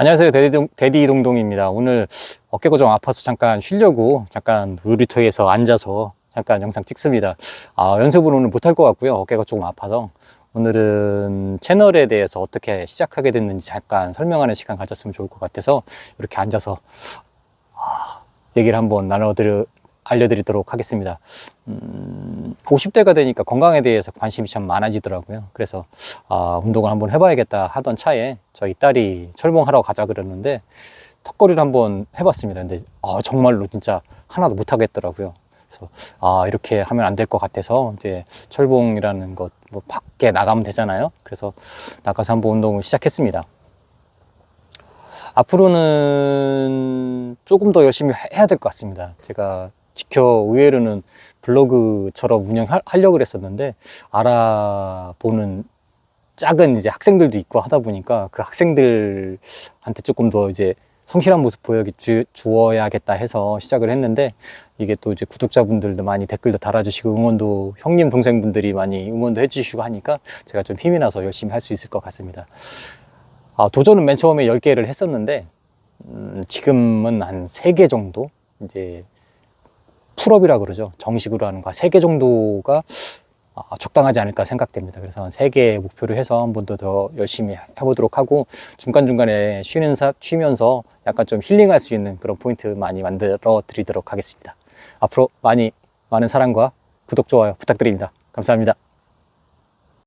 안녕하세요. 데디, 데디 동동입니다. 오늘 어깨가 좀 아파서 잠깐 쉬려고 잠깐 의류터에서 앉아서 잠깐 영상 찍습니다. 아, 연습을 오늘 못할 것 같고요. 어깨가 조금 아파서 오늘은 채널에 대해서 어떻게 시작하게 됐는지 잠깐 설명하는 시간 가졌으면 좋을 것 같아서 이렇게 앉아서 아, 얘기를 한번 나눠드려 알려드리도록 하겠습니다. 음, 50대가 되니까 건강에 대해서 관심이 참 많아지더라고요. 그래서 아, 운동을 한번 해봐야겠다 하던 차에 저희 딸이 철봉하러 가자 그랬는데 턱걸이를 한번 해봤습니다. 근데 아, 정말로 진짜 하나도 못하겠더라고요. 그래서 아 이렇게 하면 안 될 것 같아서 이제 철봉이라는 것 뭐 밖에 나가면 되잖아요. 그래서 나가서 한번 운동을 시작했습니다. 앞으로는 조금 더 열심히 해야 될 것 같습니다. 제가 지켜 의외로는 블로그처럼 운영하려고 그랬었는데 알아보는 작은 이제 학생들도 있고 하다 보니까 그 학생들한테 조금 더 이제 성실한 모습 보여 주, 주어야겠다 해서 시작을 했는데 이게 또 이제 구독자분들도 많이 댓글도 달아주시고 응원도 형님 동생분들이 많이 응원도 해주시고 하니까 제가 좀 힘이 나서 열심히 할 수 있을 것 같습니다. 아, 도전은 맨 처음에 10개를 했었는데 음, 지금은 한 3개 정도 이제 풀업이라 그러죠. 정식으로 하는 거 3개 정도가 아, 적당하지 않을까 생각됩니다. 그래서 한 3개 목표를 해서 한 번 더 더 열심히 해보도록 하고 중간중간에 쉬는 사, 쉬면서 약간 좀 힐링할 수 있는 그런 포인트 많이 만들어 드리도록 하겠습니다. 앞으로 많이 많은 사랑과 구독, 좋아요 부탁드립니다. 감사합니다.